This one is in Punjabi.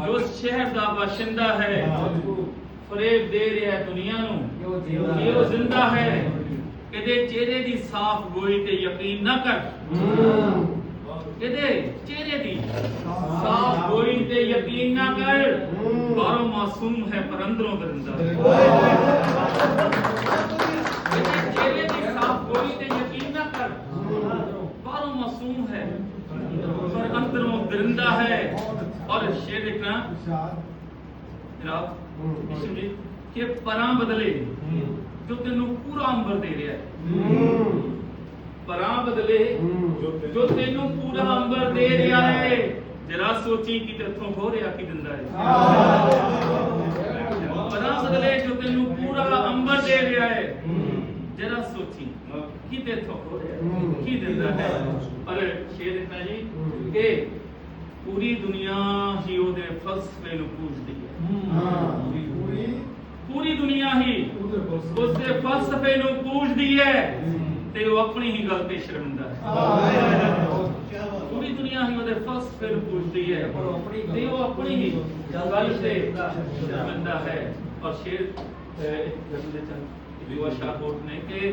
ਜੋ ਸ਼ਹਿਰ ਦਾ ਬਾਸ਼ਿੰਦਾ ਹੈ, ਫਰੇਬ ਦੇ ਰਿਹਾ ਹੈ ਦੁਨੀਆ ਨੂੰ ਕਿ ਉਹ ਜ਼ਿੰਦਾ ਹੈ ਇਹਦੇ ਚਿਹਰੇ ਦੀ ਸਾਫ਼ ਗੋਈ ਤੇ ਯਕੀਨ ਨਾ ਕਰ। ਇਹਦੇ ਚਿਹਰੇ ਦੀ ਸਾਫ਼ ਗੋਈ ਤੇ ਯਕੀਨ ਨਾ ਕਰ, ਬਾਹਰੋਂ ਮਾਸੂਮ ਹੈ ਪਰ ਅੰਦਰੋਂ ਦਰਿੰਦਾ। ਹੈ ਇਹਦੇ ਚਿਹਰੇ ਦੀ ਸਾਫ਼ ਗੋਈ ਤੇ ਯਕੀਨ ਨਾ ਕਰ, ਬਾਹਰੋਂ ਮਾਸੂਮ ਹੈ ਪਰ ਅੰਦਰੋਂ ਦਰਿੰਦਾ ਹੈ। ਔਰ ਸ਼ੇਰ ਦੇਖਣਾ। ਜਨਾਬ ਇਸਮ ਜੀ ਕਿ ਪਰਾਂ ਬਦਲੇ ਜੋ ਤੈਨੂੰ ਪੂਰਾ ਅੰਬਰ ਦੇ ਰਿਹਾ ਹੈ। ਪਰਾਂ ਬਦਲੇ ਜੋ ਤੈਨੂੰ ਪੂਰਾ ਅੰਬਰ ਦੇ ਰਿਹਾ ਹੈ। ਜਰਾ ਸੋਚੀ ਕਿ ਤੇਥੋਂ ਹੋ ਰਿਹਾ ਕੀ ਦਿੰਦਾ ਹੈ। ਪਰਾਂ ਬਦਲੇ ਜੋ ਤੈਨੂੰ ਪੂਰਾ ਅੰਬਰ ਦੇ ਰਿਹਾ ਹੈ। ਜਰਾ ਸੋਚੀ ਕੀ ਤੇਥੋਂ ਹੋ। ਰਿਹਾ ਕੀ ਦਿੰਦਾ ਹੈ। ਪਰ ਸ਼ੇਰ ਇਤਨਾ ਜੀ ਕਿ ਪੂਰੀ ਦੁਨੀਆ ਹੀ ਫਲਸਫੇ ਨੂੰ ਪੂਜਦੀ ਹੈ ਪੂਰੀ ਦੁਨੀਆ ਹੀ ਉਸਦੇ ਫਲਸਫੇ ਨੂੰ ਪੂਜਦੀ ਹੈ ਤੇ ਉਹ ਆਪਣੀ ਹੀ ਗੱਲ ਤੇ ਸ਼ਰਮਿੰਦਾ ਹੈ। ਪੂਰੀ ਦੁਨੀਆ ਹੀ ਉਹਦੇ ਫਲਸਫੇ ਨੂੰ ਪੂਜਦੀ ਹੈ ਤੇ ਉਹ ਆਪਣੀ ਹੀ ਗੱਲ ਤੇ ਸ਼ਰਮਿੰਦਾ ਹੈ। ਔਰ ਸ਼ੇਰ ਇੱਕ ਗੱਲ ਦੇ ਚੰਦ ਦੁਆ ਸ਼ਾਹਕੋਟ ਨੇ ਕਿ